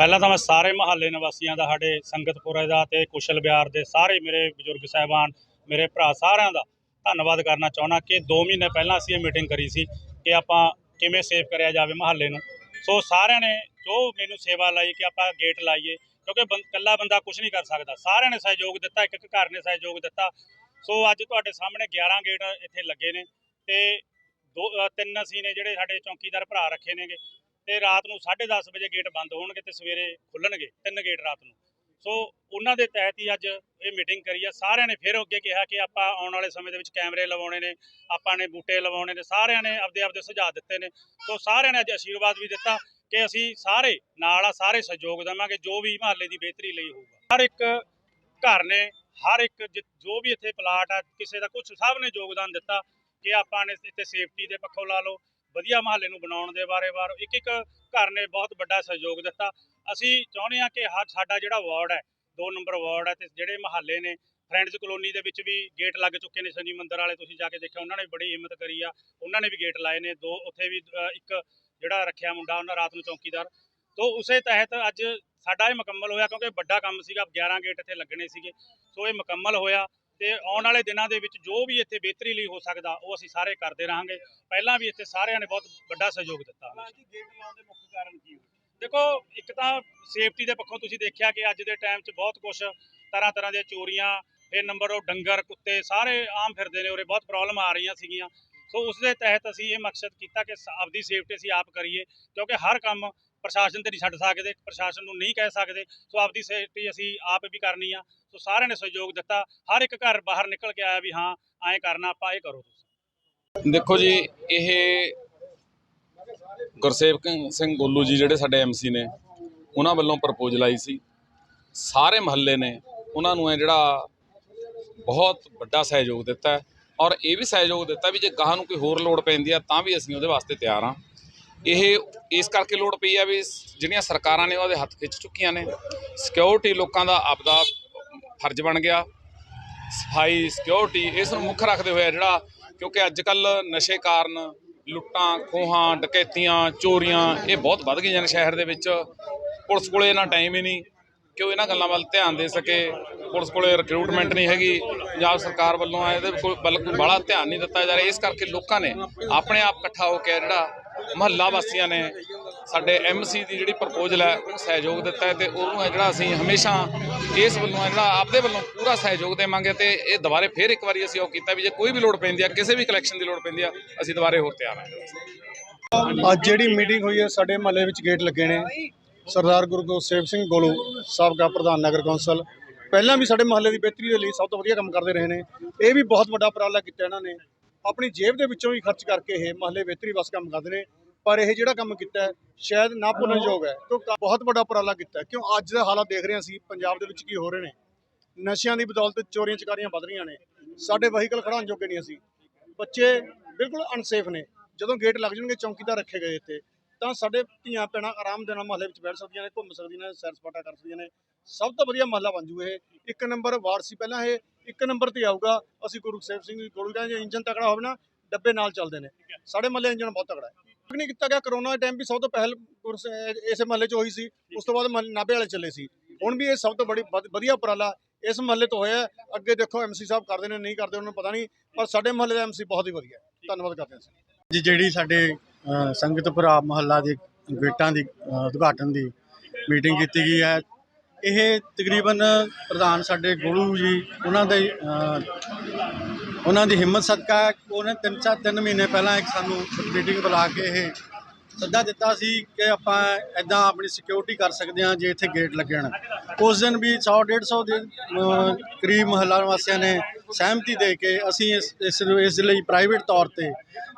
ਪਹਿਲਾਂ ਤਾਂ ਮੈਂ ਸਾਰੇ ਮਹੱਲੇ ਨਿਵਾਸੀਆਂ ਦਾ, ਸਾਡੇ ਸੰਗਤਪੁਰੇ ਦਾ ਤੇ ਕੁਸ਼ਲ ਬਿਹਾਰ ਦੇ ਸਾਰੇ ਮੇਰੇ ਬਜ਼ੁਰਗ ਸਾਹਿਬਾਨ, ਮੇਰੇ ਭਰਾ ਸਾਰਿਆਂ ਦਾ ਧੰਨਵਾਦ ਕਰਨਾ ਚਾਹੁੰਦਾ ਕਿ 2 ਮਹੀਨੇ ਪਹਿਲਾਂ ਅਸੀਂ ਇਹ ਮੀਟਿੰਗ ਕਰੀ ਸੀ ਕਿ ਆਪਾਂ ਕਿਵੇਂ ਸੇਵ ਕਰਿਆ ਜਾਵੇ ਮਹੱਲੇ ਨੂੰ। ਸੋ ਸਾਰਿਆਂ ਨੇ ਜੋ ਮੈਨੂੰ ਸੇਵਾ ਲਈ ਕਿ ਆਪਾਂ ਗੇਟ ਲਾਈਏ, ਕਿਉਂਕਿ ਬੰ- ਇਕੱਲਾ ਬੰਦਾ ਕੁਝ ਨਹੀਂ ਕਰ ਸਕਦਾ। ਸਾਰਿਆਂ ਨੇ ਸਹਿਯੋਗ ਦਿੱਤਾ ਇੱਕ ਇੱਕ ਘਰ ਨੇ ਸਹਿਯੋਗ ਦਿੱਤਾ। ਸੋ ਅੱਜ ਤੁਹਾਡੇ ਸਾਹਮਣੇ 11 ਗੇਟ ਇੱਥੇ ਲੱਗੇ ਨੇ ਤੇ ਦੋ ਤਿੰਨ ਅਸੀਂ ਨੇ ਜਿਹੜੇ ਸਾਡੇ ਚੌਕੀਦਾਰ ਭਰਾ ਰੱਖੇ ਨੇਗੇ। ਤੇ ਰਾਤ ਨੂੰ 10:30 ਵਜੇ ਗੇਟ ਬੰਦ ਹੋਣਗੇ ਤੇ ਸਵੇਰੇ ਖੁੱਲਣਗੇ ਤਿੰਨ ਗੇਟ ਰਾਤ ਨੂੰ। ਸੋ ਉਹਨਾਂ ਦੇ ਤਹਿਤ ਹੀ ਅੱਜ ਇਹ ਮੀਟਿੰਗ ਕਰੀ ਆ। ਸਾਰਿਆਂ ਨੇ ਫਿਰ ਅੱਗੇ ਕਿਹਾ ਕਿ ਆਪਾਂ ਆਉਣ ਵਾਲੇ ਸਮੇਂ ਦੇ ਵਿੱਚ ਕੈਮਰੇ ਲਵਾਉਣੇ ਨੇ, ਆਪਾਂ ਨੇ ਬੂਟੇ ਲਵਾਉਣੇ ਨੇ, ਸਾਰਿਆਂ ਨੇ ਆਪਦੇ ਆਪਦੇ ਸੁਝਾਅ ਦਿੱਤੇ ਨੇ। ਸੋ ਸਾਰਿਆਂ ਨੇ ਅੱਜ ਆਸ਼ੀਰਵਾਦ ਵੀ ਦਿੱਤਾ ਕਿ ਅਸੀਂ ਸਾਰੇ ਨਾਲ ਆ, ਸਾਰੇ ਸਹਿਯੋਗ ਦੇਵਾਂਗੇ, ਜੋ ਵੀ ਮਹੱਲੇ ਦੀ ਬਿਹਤਰੀ ਲਈ ਹੋਊਗਾ। ਹਰ ਇੱਕ ਘਰ ਨੇ, ਹਰ ਇੱਕ ਜਿ- ਜੋ ਵੀ ਇੱਥੇ ਪਲਾਟ ਆ, ਕਿਸੇ ਦਾ ਕੁਝ ਸਭ ਨੇ ਯੋਗਦਾਨ ਦਿੱਤਾ ਕਿ ਆਪਾਂ ਨੇ ਇੱਥੇ ਸੇਫਟੀ ਦੇ ਪੱਖੋਂ ਲਾ ਲਓ। ਵਧੀਆ ਮਹੱਲੇ ਨੂੰ ਬਣਾਉਣ ਦੇ ਬਾਰੇ ਬਾਰ ਇੱਕ ਇੱਕ ਘਰ ਨੇ ਬਹੁਤ ਵੱਡਾ ਸਹਿਯੋਗ ਦਿੱਤਾ। ਅਸੀਂ ਚਾਹੁੰਦੇ ਹਾਂ ਕਿ ਹਰ ਸਾਡਾ ਜਿਹੜਾ ਵਾਰਡ ਹੈ 2 ਨੰਬਰ ਵਾਰਡ ਹੈ ਤੇ ਜਿਹੜੇ ਮਹੱਲੇ ਨੇ ਫਰੈਂਡਸ ਕਲੋਨੀ ਦੇ ਵਿੱਚ ਵੀ ਗੇਟ ਲੱਗ ਚੁੱਕੇ ਨੇ ਸ਼ਨੀ ਮੰਦਰ ਵਾਲੇ, ਤੁਸੀਂ ਜਾ ਕੇ ਦੇਖਿਆ, ਉਹਨਾਂ ਨੇ ਬੜੀ ਹਿੰਮਤ ਕਰੀ ਆ, ਉਹਨਾਂ ਨੇ ਵੀ ਗੇਟ ਲਾਏ ਨੇ, ਦੋ ਉੱਥੇ ਵੀ ਇੱਕ ਜਿਹੜਾ ਰੱਖਿਆ ਮੁੰਡਾ ਉਹਨਾਂ ਰਾਤ ਨੂੰ ਚੌਕੀਦਾਰ। ਤੋਂ ਉਸੇ ਤਹਿਤ ਅੱਜ ਸਾਡਾ ਇਹ ਮੁਕੰਮਲ ਹੋਇਆ ਕਿਉਂਕਿ ਵੱਡਾ ਕੰਮ ਸੀਗਾ 11 ਗੇਟ ਇੱਥੇ ਲੱਗਣੇ ਸੀਗੇ, ਸੋ ਇਹ ਮੁਕੰਮਲ ਹੋਇਆ। ਤੇ ਆਉਣ ਵਾਲੇ ਦਿਨਾਂ ਦੇ ਵਿੱਚ ਜੋ ਵੀ ਇੱਥੇ ਬਿਹਤਰੀ ਲਈ ਹੋ ਸਕਦਾ ਉਹ ਅਸੀਂ ਸਾਰੇ ਕਰਦੇ ਰਹਾਂਗੇ। ਪਹਿਲਾਂ ਵੀ ਇੱਥੇ ਸਾਰਿਆਂ ਨੇ ਬਹੁਤ ਵੱਡਾ ਸਹਿਯੋਗ ਦਿੱਤਾ। ਗੇਟ ਲਾਉਣ ਦੇ ਮੁੱਖ ਕਾਰਨ ਕੀ ਦੇਖੋ ਇੱਕ ਤਾਂ ਸੇਫਟੀ ਦੇ ਪੱਖੋਂ ਤੁਸੀਂ ਦੇਖਿਆ ਕਿ ਅੱਜ ਦੇ ਟਾਈਮ 'ਚ ਬਹੁਤ ਕੁਝ ਤਰ੍ਹਾਂ ਤਰ੍ਹਾਂ ਦੀਆਂ ਚੋਰੀਆਂ ਫਿਰ ਨੰਬਰ ਉਹ ਡੰਗਰ ਕੁੱਤੇ ਸਾਰੇ ਆਮ ਫਿਰਦੇ ਨੇ ਉਰੇ ਬਹੁਤ ਪ੍ਰੋਬਲਮ ਆ ਰਹੀਆਂ ਸੀਗੀਆਂ। ਸੋ ਉਸ ਦੇ ਤਹਿਤ ਅਸੀਂ ਇਹ ਮਕਸਦ ਕੀਤਾ ਕਿ ਆਪਦੀ ਸੇਫਟੀ ਅਸੀਂ ਆਪ ਕਰੀਏ ਕਿਉਂਕਿ ਹਰ ਕੰਮ ਪ੍ਰਸ਼ਾਸਨ ਤੇ ਨਹੀਂ ਛੱਡ ਸਕਦੇ ਪ੍ਰਸ਼ਾਸਨ ਨੂੰ ਨਹੀਂ ਕਹਿ ਸਕਦੇ। ਸੋ ਆਪਦੀ ਸੇਫਟੀ ਅਸੀਂ ਆਪ ਵੀ ਕਰਨੀ ਆ। ਸੋ ਸਾਰਿਆਂ ਨੇ ਸਹਿਯੋਗ ਦਿੱਤਾ। ਹਰ ਇੱਕ ਘਰ ਬਾਹਰ ਨਿਕਲ ਕੇ ਆਇਆ ਵੀ ਹਾਂ, ਐਂ ਕਰਨਾ, ਆਪਾਂ ਇਹ ਕਰੋ ਤੁਸੀਂ। ਦੇਖੋ ਜੀ, ਇਹ ਗੁਰਸੇਵਕ ਸਿੰਘ ਗੋਲੂ ਜੀ ਜਿਹੜੇ ਸਾਡੇ ਐਮਸੀ ਨੇ, ਉਹਨਾਂ ਵੱਲੋਂ ਪ੍ਰਪੋਜ਼ਲ ਆਈ ਸੀ। ਸਾਰੇ ਮਹੱਲੇ ਨੇ ਉਹਨਾਂ ਨੂੰ ਇਹ ਜਿਹੜਾ ਬਹੁਤ ਵੱਡਾ ਸਹਿਯੋਗ ਦਿੱਤਾ ਔਰ ਇਹ ਵੀ ਸਹਿਯੋਗ ਦਿੱਤਾ ਵੀ ਜੇ ਗਾਹਾਂ ਨੂੰ ਕੋਈ ਹੋਰ ਲੋੜ ਪੈਂਦੀ ਆ, ਤਾਂ ਵੀ ਅਸੀਂ ਉਹਦੇ ਵਾਸਤੇ ਤਿਆਰ ਹਾਂ। ਇਹ, ਇਸ ਕਰਕੇ ਲੋੜ ਪਈ ਆ ਵੀ ਜਿਹੜੀਆਂ ਸਰਕਾਰਾਂ ਨੇ ਉਹਦੇ ਹੱਥ ਖਿੱਚ ਚੁੱਕੀਆਂ ਨੇ। ਸਿਕਿਉਰਿਟੀ ਲੋਕਾਂ ਦਾ ਆਪਦਾ ਫਰਜ਼ ਬਣ ਗਿਆ। ਸਫ਼ਾਈ ਸਿਕਿਉਰਿਟੀ ਇਸ ਨੂੰ ਮੁੱਖ ਰੱਖਦੇ ਹੋਏ ਜਿਹੜਾ ਕਿਉਂਕਿ ਅੱਜ ਕੱਲ ਨਸ਼ੇ ਕਾਰਨ ਲੁੱਟਾਂ, ਖੋਹਾਂ, ਡਕੈਤੀਆਂ, ਚੋਰੀਆਂ ਇਹ ਬਹੁਤ ਵੱਧ ਗਈਆਂ ਨੇ ਸ਼ਹਿਰ ਦੇ ਵਿੱਚ। ਪੁਲਿਸ ਕੋਲੇ ਇਹਨਾਂ ਟਾਈਮ ਹੀ ਨਹੀਂ ਕਿ ਉਹ ਇਹਨਾਂ ਗੱਲਾਂ ਵੱਲ ਧਿਆਨ ਦੇ ਸਕੇ। ਪੁਲਿਸ ਕੋਲੇ ਰਿਕਰੂਟਮੈਂਟ ਨਹੀਂ ਹੈਗੀ। ਪੰਜਾਬ ਸਰਕਾਰ ਵੱਲੋਂ ਆ, ਇਹਦੇ ਕੋਲ ਵੱਲ ਕੋਈ ਬੜਾ ਧਿਆਨ ਨਹੀਂ ਦਿੱਤਾ ਜਾ ਰਿਹਾ। ਇਸ ਕਰਕੇ ਲੋਕਾਂ ਨੇ ਆਪਣੇ ਆਪ ਇਕੱਠਾ ਹੋ ਕੇ ਜਿਹੜਾ ਮਹੱਲਾ ਵਾਸੀਆਂ ਨੇ ਸਾਡੇ ਐਮਸੀ ਦੀ ਜਿਹੜੀ ਪ੍ਰਪੋਜ਼ਲ ਹੈ, ਉਹਨੂੰ ਸਹਿਯੋਗ ਦਿੱਤਾ ਹੈ ਤੇ ਉਹਨੂੰ ਹੈ ਜਿਹੜਾ ਅਸੀਂ ਹਮੇਸ਼ਾ ਇਸ ਵੱਲੋਂ ਹੈ ਜਿਹੜਾ ਆਪਦੇ ਵੱਲੋਂ ਪੂਰਾ ਸਹਿਯੋਗ ਦੇਵਾਂਗੇ ਤੇ ਇਹ ਦੁਬਾਰੇ ਫੇਰ ਇੱਕ ਵਾਰੀ ਅਸੀਂ ਉਹ ਕੀਤਾ ਵੀ ਜੇ ਕੋਈ ਵੀ ਲੋੜ ਪੈਂਦੀ ਆ, ਕਿਸੇ ਵੀ ਕਲੈਕਸ਼ਨ ਦੀ ਲੋੜ ਪੈਂਦੀ ਆ, ਅਸੀਂ ਦੁਬਾਰੇ ਹੋਰ ਤਿਆਰ ਹਾਂ। ਅੱਜ ਜਿਹੜੀ ਮੀਟਿੰਗ ਹੋਈ ਹੈ, ਸਾਡੇ ਮਹੱਲੇ ਵਿੱਚ ਗੇਟ ਲੱਗੇ ਨੇ। ਸਰਦਾਰ ਗੁਰੂ ਗੋਸੇਵ ਸਿੰਘ ਗੋਲੂ, ਸਾਬਕਾ ਪ੍ਰਧਾਨ ਨਗਰ ਕੌਂਸਲ। ਪਹਿਲਾਂ ਵੀ ਸਾਡੇ ਮਹੱਲੇ ਦੀ ਬਿਹਤਰੀ ਦੇ ਲਈ ਸਭ ਤੋਂ ਵਧੀਆ ਕੰਮ ਕਰਦੇ ਰਹੇ ਨੇ। ਇਹ ਵੀ ਬਹੁਤ ਵੱਡਾ ਉਪਰਾਲਾ ਕੀਤਾ ਇਹਨਾਂ ਨੇ। ਆਪਣੀ ਜੇਬ ਦੇ ਵਿੱਚੋਂ ਹੀ ਖਰਚ ਕਰਕੇ ਇਹ ਮਹੱਲੇ ਬਿਹਤਰੀ ਵਾਸਤੇ ਕੰਮ ਕਰਦੇ ਨੇ। ਪਰ ਇਹ ਜਿਹੜਾ ਕੰਮ ਕੀਤਾ ਹੈ, ਸ਼ਾਇਦ ਨਾ ਭੁੱਲਣਯੋਗ ਹੈ। ਕਿਉਂ ਬਹੁਤ ਵੱਡਾ ਉਪਰਾਲਾ ਕੀਤਾ ਕਿਉਂ? ਅੱਜ ਦਾ ਹਾਲਾਤ ਦੇਖ ਰਹੇ ਹਾਂ ਅਸੀਂ, ਪੰਜਾਬ ਦੇ ਵਿੱਚ ਕੀ ਹੋ ਰਹੇ ਨੇ। ਨਸ਼ਿਆਂ ਦੀ ਬਦੌਲਤ ਚੋਰੀਆਂ ਚਕਾਰੀਆਂ ਵੱਧ ਰਹੀਆਂ ਨੇ। ਸਾਡੇ ਵਹੀਕਲ ਖੜਾਉਣ ਜੋਗੇ ਨਹੀਂ ਅਸੀਂ। ਬੱਚੇ ਬਿਲਕੁਲ ਅਨਸੇਫ ਨੇ। ਜਦੋਂ ਗੇਟ ਲੱਗ ਜਾਣਗੇ, ਚੌਕੀਦਾਰ ਰੱਖੇ ਗਏ ਇੱਥੇ, ਤਾਂ ਸਾਡੇ ਧੀਆਂ ਭੈਣਾਂ ਆਰਾਮ ਦੇ ਨਾਲ ਮਹੱਲੇ ਵਿੱਚ ਬੈਠ ਸਕਦੀਆਂ ਨੇ, ਘੁੰਮ ਸਕਦੀਆਂ ਨੇ, ਸੈਰ ਸਪਾਟਾ ਕਰ ਸਕਦੀਆਂ ਨੇ। ਸਭ ਤੋਂ ਵਧੀਆ ਮਹੱਲਾ ਬਣ ਜੂ ਇਹ। ਇੱਕ ਨੰਬਰ ਵਾਰਡ ਸੀ ਪਹਿਲਾਂ ਇਹ, ਇੱਕ ਨੰਬਰ ਤੇ ਆਊਗਾ। ਅਸੀਂ ਗੁਰੂ ਸੇਵ ਸਿੰਘ ਗੋਲੂ ਕਹਿੰਦੇ ਜੇ ਇੰਜਨ ਤਕੜਾ ਹੋਵੇ ਨਾ, ਡੱਬੇ ਨਾਲ ਚੱਲਦੇ ਨੇ। ਸਾਡੇ ਮਹੱਲੇ ਇੰਜਨ ਬਹੁਤ ਤਕੜਾ ਹੈ। ਨਹੀਂ ਕੀਤਾ ਗਿਆ। ਕਰੋਨਾ ਦੇ ਟਾਈਮ ਵੀ ਸਭ ਤੋਂ ਪਹਿਲ ਗੁਰਸ- ਇਸੇ ਮਹੱਲੇ 'ਚ ਹੋਈ ਸੀ। ਉਸ ਤੋਂ ਬਾਅਦ ਮਹੱਲੇ ਨਾਭੇ ਵਾਲੇ ਚੱਲੇ ਸੀ। ਹੁਣ ਵੀ ਇਹ ਸਭ ਤੋਂ ਬੜੀ ਵਧ- ਵਧੀਆ ਉਪਰਾਲਾ ਇਸ ਮਹੱਲੇ ਤੋਂ ਹੋਇਆ। ਹੈ। ਅੱਗੇ ਦੇਖੋ ਐਮਸੀ ਸਾਹਿਬ ਕਰਦੇ ਨੇ ਨਹੀਂ ਕਰਦੇ ਉਹਨਾਂ ਨੂੰ ਪਤਾ ਨਹੀਂ ਪਰ ਸਾਡੇ ਮਹੱਲੇ ਦਾ ਐਮਸੀ ਬਹੁਤ ਹੀ ਵਧੀਆ ਹੈ। ਧੰਨਵਾਦ ਕਰਦੇ ਹਾਂ ਅਸੀਂ। ਜੀ ਜਿਹੜੀ ਸਾਡੇ ਅ, ਭਰਾ ਮਹੱਲਾ ਦੇ ਗੇਟਾਂ ਦੀ ਅ, ਉਦਘਾਟਨ ਦੀ ਮੀਟਿੰਗ ਕੀਤੀ ਗਈ ਹੈ। ਇਹ ਤਕਰੀਬਨ ਪ੍ਰਧਾਨ ਸਾਡੇ ਗੁਰੂ ਜੀ ਉਹਨਾਂ ਦੇ ਅ, ਉਹਨਾਂ ਦੀ ਹਿੰਮਤ ਸਦਕਾ ਹੈ। ਉਹਨੇ ਤਿੰਨ ਚਾਰ ਤਿੰਨ ਮਹੀਨੇ ਪਹਿਲਾਂ ਇੱਕ ਸਾਨੂੰ ਮੀਟਿੰਗ ਬੁਲਾ ਕੇ ਇਹ ਸੱਦਾ ਦਿੱਤਾ ਸੀ ਕਿ ਆਪਾਂ ਐਦਾਂ ਆਪਣੀ ਸਿਕਿਉਰਿਟੀ ਕਰ ਸਕਦੇ ਹਾਂ ਜੇ ਇੱਥੇ ਗੇਟ ਲੱਗਣ ਉਸ ਦਿਨ ਵੀ 100 150 ਦੇ ਅ, ਕਰੀਬ ਮਹੱਲਾ ਵਾਸੀਆਂ ਨੇ ਸਹਿਮਤੀ ਦੇ ਕੇ ਅਸੀਂ ਇਸ ਇਸ ਇਸ ਲਈ ਪ੍ਰਾਈਵੇਟ ਤੌਰ ਤੇ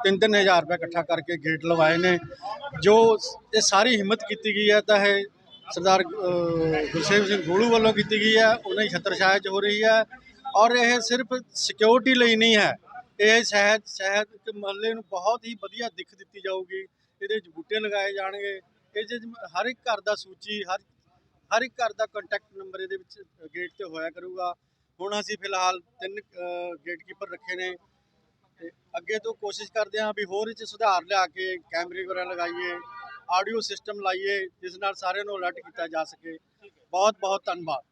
3-3 ਹਜ਼ਾਰ ਰੁਪਏ ਇਕੱਠਾ ਕਰਕੇ ਗੇਟ ਲਵਾਏ ਨੇ। ਜੋ ਇਹ ਸਾਰੀ ਹਿੰਮਤ ਕੀਤੀ ਗਈ ਹੈ ਤਾਂ ਇਹ ਸਰਦਾਰ ਗੁਰਸੇਵ ਸਿੰਘ ਗੋਲੂ ਵੱਲੋਂ ਕੀਤੀ ਗਈ ਹੈ। ਉਹਨਾਂ ਦੀ ਛਤਰਛਾਇਆ 'ਚ ਹੋ ਰਹੀ ਹੈ। ਔਰ ਇਹ ਸਿਰਫ ਸਿਕਿਉਰਿਟੀ ਲਈ ਨਹੀਂ ਹੈ। ਇਹ ਸ਼ਹਿਦ ਸ਼ਹਿਦ ਇੱਕ ਮਹੱਲੇ ਨੂੰ ਬਹੁਤ ਹੀ ਵਧੀਆ ਦਿੱਖ ਦਿੱਤੀ ਜਾਊਗੀ। ਇਹਦੇ ਵਿੱਚ ਬੂਟੇ ਲਗਾਏ ਜਾਣਗੇ। ਇਹ 'ਚ ਹਰ ਇੱਕ ਘਰ ਦਾ ਸੂਚੀ, ਹਰ ਹਰ ਇੱਕ ਘਰ ਦਾ ਕੰਟੈਕਟ ਨੰਬਰ ਇਹਦੇ ਵਿੱਚ ਗੇਟ ਤੇ ਹੋਇਆ ਕਰੂਗਾ। ਹੁਣ ਅਸੀਂ ਫਿਲਹਾਲ ਤਿੰਨ ਗੇਟਕੀਪਰ ਰੱਖੇ ਨੇ। ਤੇ ਅੱਗੇ ਤੋਂ ਕੋਸ਼ਿਸ਼ ਕਰਦੇ ਹਾਂ ਵੀ ਹੋਰ ਇਹ ਸੁਧਾਰ ਲਿਆ ਕੇ ਕੈਮਰੇ ਵਗੈਰਾ ਲਗਾਈਏ ਆਡੀਓ ਸਿਸਟਮ ਲਾਈਏ, ਜਿਸ ਨਾਲ ਸਾਰਿਆਂ ਨੂੰ ਅਲਰਟ ਕੀਤਾ ਜਾ ਸਕੇ। ਬਹੁਤ ਬਹੁਤ ਧੰਨਵਾਦ।